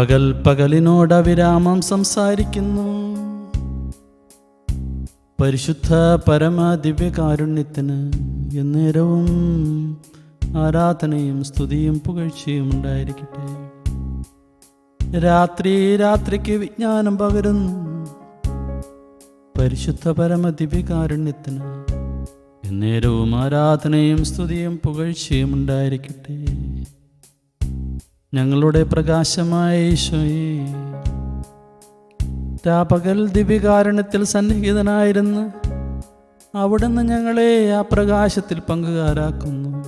പകൽ പകലിനോട് അവിരാമം സംസാരിക്കുന്നു. പരിശുദ്ധ പരമ ദിവ്യകാരുണ്യത്തിന് എന്നേരവും ആരാധനയും സ്തുതിയും പുകഴ്ചയും ഉണ്ടായിരിക്കട്ടെ. രാത്രി രാത്രിക്ക് വിജ്ഞാനം പകരുന്നു. പരിശുദ്ധ പരമ ദിവ്യകാരുണ്യത്തിന് എന്നേരവും ആരാധനയും സ്തുതിയും പുകഴ്ചയും ഉണ്ടായിരിക്കട്ടെ. ഞങ്ങളുടെ പ്രകാശമായ രാപകൽ ദിവ്യകാരണത്തിൽ സന്നിഹിതനായിരുന്ന് അവിടുന്ന് ഞങ്ങളെ ആ പ്രകാശത്തിൽ പങ്കുകാരാക്കുന്നു.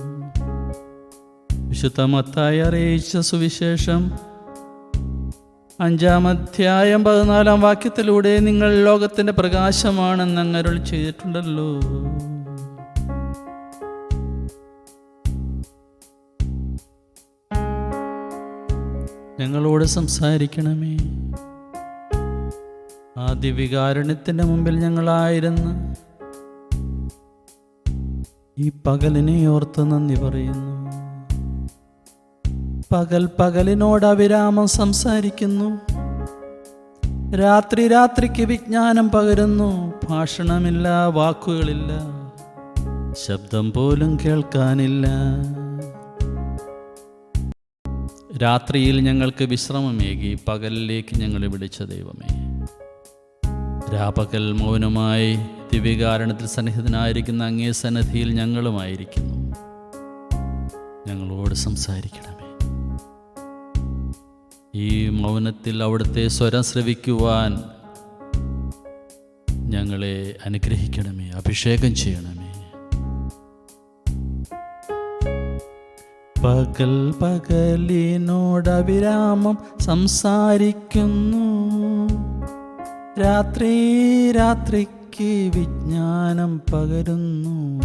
വിശുദ്ധ മത്തായി അറിയിച്ച സുവിശേഷം അഞ്ചാം അധ്യായം പതിനാലാം വാക്യത്തിലൂടെ നിങ്ങൾ ലോകത്തിന്റെ പ്രകാശമാണെന്ന് അങ്ങരുൾ ചെയ്തിട്ടുണ്ടല്ലോ. ഞങ്ങളോട് സംസാരിക്കണമേ. ആദ്യ ദിവ്യകാരുണ്യത്തിന്റെ മുമ്പിൽ ഞങ്ങളായിരുന്നു ഈ പകലിനെ ഓർത്ത് നന്ദി പറയുന്നു. പകൽ പകലിനോട് അവിരാമം സംസാരിക്കുന്നു. രാത്രി രാത്രിക്ക് വിജ്ഞാനം പകരുന്നു. ഭാഷണമില്ല വാക്കുകളില്ല ശബ്ദം പോലും കേൾക്കാനില്ല. രാത്രിയിൽ ഞങ്ങൾക്ക് വിശ്രമമേകി പകലിലേക്ക് ഞങ്ങളെ വിളിച്ച ദൈവമേ. രാപകൽ മൗനമായി ദിവ്യകാരണത്തിൽ സന്നിഹിതനായിരിക്കുന്ന അങ്ങേ സന്നദ്ധിയിൽ ഞങ്ങളുമായിരിക്കുന്നു. ഞങ്ങളോട് സംസാരിക്കണമേ. ഈ മൗനത്തിൽ അവിടുത്തെ സ്വരം ശ്രവിക്കുവാൻ ഞങ്ങളെ അനുഗ്രഹിക്കണമേ അഭിഷേകം ചെയ്യണമേ. പകൽ പകലിനോടവിരാമം സംസാരിക്കുന്നു. രാത്രി രാത്രിക്ക് വിജ്ഞാനം പകരുന്നു.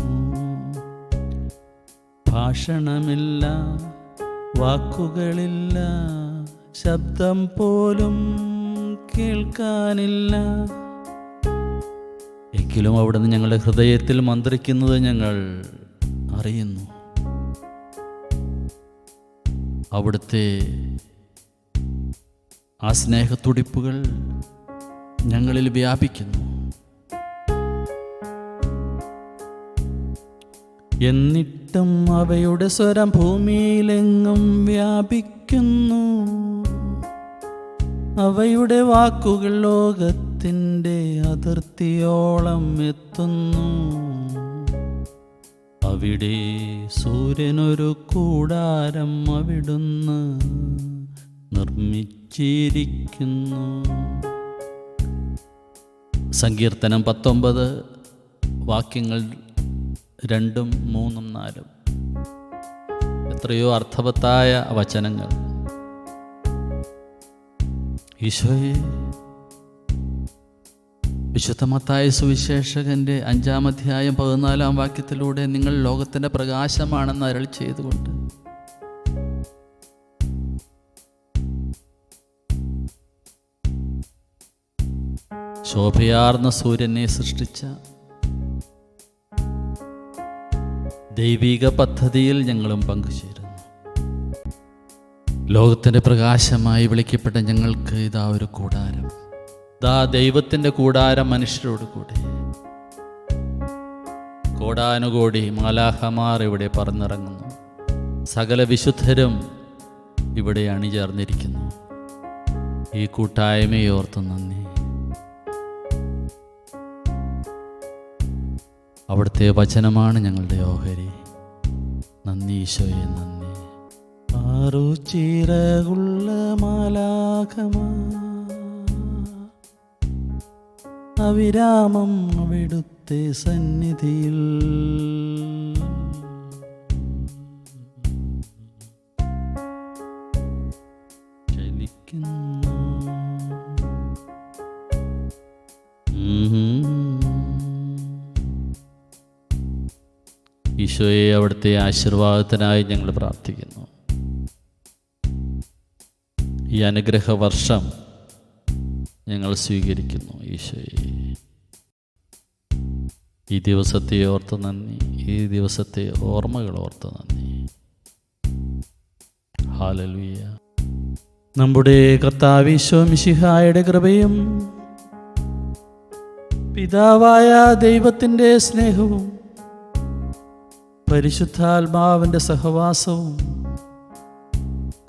ഭാഷണമില്ല വാക്കുകളില്ല ശബ്ദം പോലും കേൾക്കാനില്ല. എങ്കിലും അവിടുന്ന് ഞങ്ങളുടെ ഹൃദയത്തിൽ മന്ത്രിക്കുന്നത് ഞങ്ങൾ അറിയുന്നു. അവിടുത്തെ ആ സ്നേഹത്തുടിപ്പുകൾ ഞങ്ങളിൽ വ്യാപിക്കുന്നു. എന്നിട്ടും അവയുടെ സ്വരം ഭൂമിയിലെങ്ങും വ്യാപിക്കുന്നു. അവയുടെ വാക്കുകൾ ലോകത്തിന്റെ അതിർത്തിയോളം എത്തുന്നു. അവിടെ സൂര്യനൊരു കൂടാരം അവിടുന്ന് നിർമ്മിച്ചിരിക്കുന്നു. സങ്കീർത്തനം പത്തൊമ്പത് വാക്യങ്ങൾ രണ്ടും മൂന്നും നാലും. എത്രയോ അർത്ഥവത്തായ വചനങ്ങൾ. ഈശോയെ വിശുദ്ധമത്തായ സുവിശേഷകന്റെ അഞ്ചാം അധ്യായം പതിനാലാം വാക്യത്തിലൂടെ നിങ്ങൾ ലോകത്തിന്റെ പ്രകാശമാണെന്ന് അരൾ ചെയ്തുകൊണ്ട്. ശോഭയാർന്ന സൂര്യനെ സൃഷ്ടിച്ച ദൈവിക പദ്ധതിയിൽ ഞങ്ങളും പങ്കുചേരുന്നു. ലോകത്തിന്റെ പ്രകാശമായി വിളിക്കപ്പെട്ട ഞങ്ങൾക്ക് ഇതാ ഒരു കൂടാരം. ഇതാ ദൈവത്തിന്റെ കൂടാരം മനുഷ്യരോട് കൂടെ. കോടാനുകോടി മാലാഹമാർ ഇവിടെ പറന്നിറങ്ങുന്നു. സകല വിശുദ്ധരും ഇവിടെ അണിചേർന്നിരിക്കുന്നു. ഈ കൂട്ടായ്മയോർത്ത് നന്ദി. അവിടുത്തെ വചനമാണ് ഞങ്ങളുടെ ഓഹരി. നന്ദി ഈശോയെ നന്ദി. ആറു ചിറകുള്ള മാലാഖമാ അവിരാമം അവിടുത്തെ സന്നിധിയിൽ. ഈശോയെ അവിടുത്തെ ആശീർവാദത്തിനായി ഞങ്ങൾ പ്രാർത്ഥിക്കുന്നു. ഈ അനുഗ്രഹ വർഷം ഞങ്ങൾ സ്വീകരിക്കുന്നു ഈശോയെ. ഈ ദിവസത്തെ ഓർത്ത് നന്ദി. ഈ ദിവസത്തെ ഓർമ്മകൾ ഓർത്ത് നന്ദി. ഹാലലുയ നമ്മുടെ കർത്താവിശോ മിശിഹായുടെ കൃപയും പിതാവായ ദൈവത്തിന്റെ സ്നേഹവും പരിശുദ്ധാത്മാവിന്റെ സഹവാസവും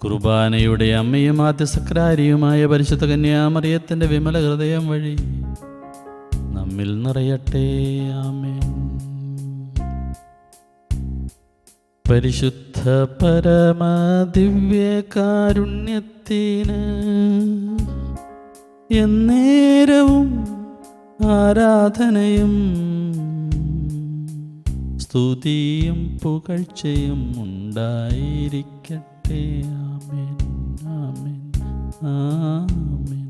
കുർബാനയുടെ അമ്മയും ആദ്യസക്രാരിയുമായ പരിശുദ്ധ കന്യാമറിയത്തിന്റെ വിമല ഹൃദയം വഴി നമ്മിൽ നിറയട്ടെ ആമേൻ. പരിശുദ്ധ പരമദിവ്യ ദിവ്യകാരുണ്യത്തിന് എന്നേരവും ആരാധനയും സ്തുതിയും പുകഴ്ചയും ഉണ്ടായിരിക്കട്ടെ. ആമേൻ ആമേൻ ആമേൻ